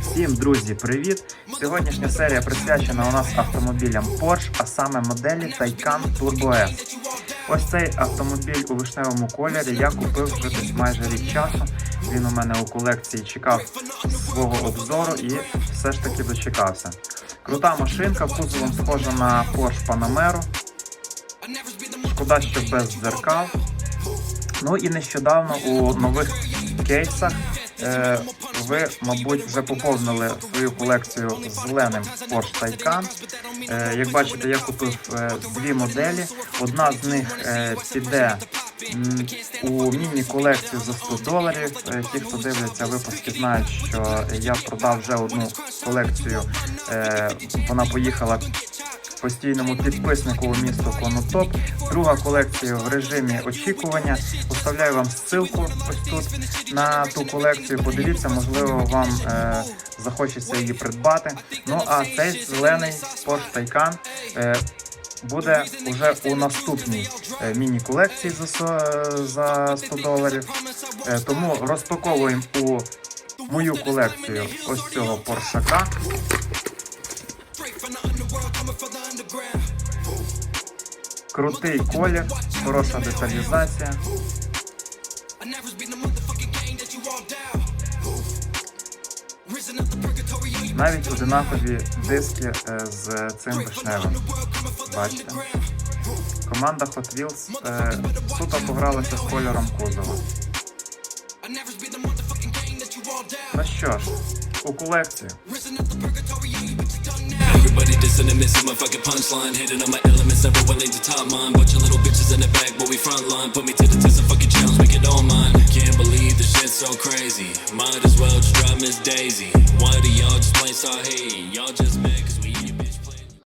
Всім друзі, привіт! Сьогоднішня серія присвячена у нас автомобілям Porsche, а саме моделі Taycan Turbo S. Ось цей автомобіль у вишневому кольорі я купив вже майже рік часу. Він у мене у колекції чекав свого обзору і все ж таки дочекався. Крута машинка, кузовом схожа на Porsche Panamera. Шкода, що без дзеркал. Ну і нещодавно у нових кейсах е, ви, мабуть, вже поповнили свою колекцію зеленим Porsche Taycan. Е, як бачите, я купив е, дві моделі. Одна з них піде у міні-колекцію за 100 доларів. Ті, хто дивляться випуски, знають, що я продав вже одну колекцію. Вона поїхала постійному підписнику у місто Конотоп. Друга колекція в режимі очікування. Оставляю вам ссылку ось тут на ту колекцію. Подивіться, можливо, вам е, захочеться її придбати. Ну а цей зелений Porsche Taycan е, буде вже у наступній е, міні-колекції за, со- за 100 доларів. Е, тому розпаковуємо у мою колекцію ось цього поршака. Крутий колір, хороша деталізація. Навіть одинакові диски е, з цим вишневим. Бачите? Команда Hot Wheels е, суто погралася з кольором кузова. Ну що ж, у колекцію. Everybody dissing and missing my fucking punchline. Hitting on my elements, everyone needs a top line. Bunch of little bitches in the back, but we front line. Put me to the test and fucking challenge, make it all mine. Can't believe this shit's so crazy. Might as well just drop Miss Daisy. Why do y'all just plain start hate?